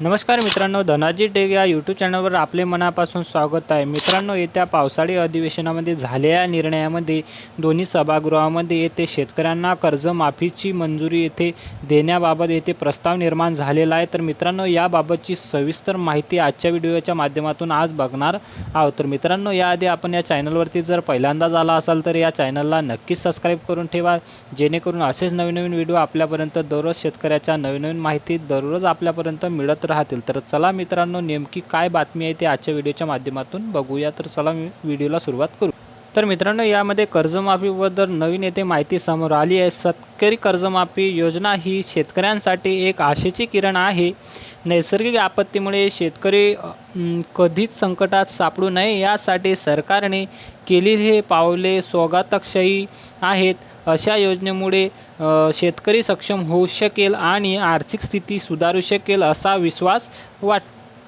नमस्कार मित्रांनो धनाजी टेक या यूट्यूब चॅनलवर आपले मनापासून स्वागत आहे. मित्रांनो येत्या पावसाळी अधिवेशनामध्ये झालेल्या निर्णयामध्ये दोन्ही सभागृहामध्ये येथे शेतकऱ्यांना कर्जमाफीची मंजुरी येथे देण्याबाबत येथे प्रस्ताव निर्माण झालेला आहे. तर मित्रांनो याबाबतची सविस्तर माहिती आजच्या व्हिडिओच्या माध्यमातून आज बघणार आहोत. तर मित्रांनो याआधी आपण या चॅनलवरती जर पहिल्यांदा झाला असाल तर या चॅनलला नक्कीच सबस्क्राईब करून ठेवा. जेणेकरून असेच नवीन नवीन व्हिडिओ आपल्यापर्यंत दररोज शेतकऱ्याच्या नवीन नवीन माहिती दररोज आपल्यापर्यंत मिळत राहतील. तर चला मित्रांनो नेमकी काय बातमी आहे ते आजच्या व्हिडिओच्या माध्यमातून बघूया. तर चला मी व्हिडिओला सुरुवात करू. तर मित्रांनो यामध्ये कर्जमाफीबद्दल नवीन येथे माहिती समोर आली आहे. शेतकरी कर्जमाफी योजना ही शेतकऱ्यांसाठी एक आशेची किरण आहे. नैसर्गिक आपत्तीमुळे शेतकरी कधीच संकटात सापडू नये. यासाठी सरकारने केलेली हे पावले स्वागतक्षयी आहेत. अशा योजनेमुळे शेतकरी सक्षम होऊ शकेल आणि आर्थिक स्थिती सुधारू शकेल असा विश्वास वाट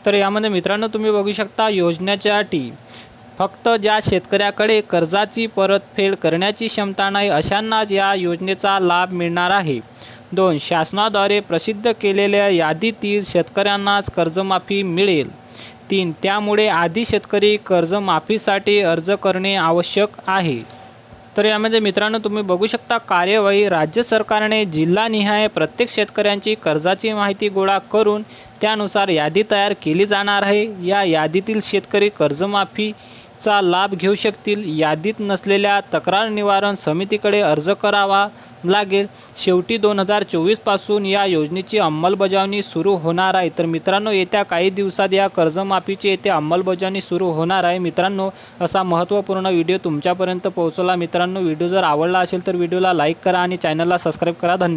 तर यामध्ये मित्रांनो तुम्ही बघू शकता योजनेच्या अटी. फक्त ज्या शेतकऱ्याकडे कर्जाची परतफेड करण्याची क्षमता नाही अशांनाच या योजनेचा लाभ मिळणार आहे. दोन शासनाद्वारे प्रसिद्ध केलेल्या यादीतील शेतकऱ्यांनाच कर्जमाफी मिळेल. तीन त्यामुळे आधी शेतकरी कर्जमाफीसाठी अर्ज करणे आवश्यक आहे. तर यामध्ये मित्रांनो तुम्ही बघू शकता कार्यवाही राज्य सरकारने जिल्हानिहाय प्रत्येक शेतकऱ्यांची कर्जाची माहिती गोळा करून त्यानुसार यादी तयार केली जाणार आहे. या यादीतील शेतकरी कर्जमाफीचा लाभ घेऊ शकतील. यादीत नसलेल्या तक्रार निवारण समितीकडे अर्ज करावा लागेल. शेवटी दोन हजार चोवीसपासून या योजनेची अंमलबजावणी सुरू होणार आहे. तर मित्रांनो येत्या काही दिवसात या कर्जमाफीची येथे अंमलबजावणी सुरू होणार आहे. मित्रांनो असा महत्त्वपूर्ण व्हिडिओ तुमच्यापर्यंत पोहोचवला. मित्रांनो व्हिडिओ जर आवडला असेल तर व्हिडिओला लाईक करा आणि चॅनलला सबस्क्राईब करा. धन्यवाद.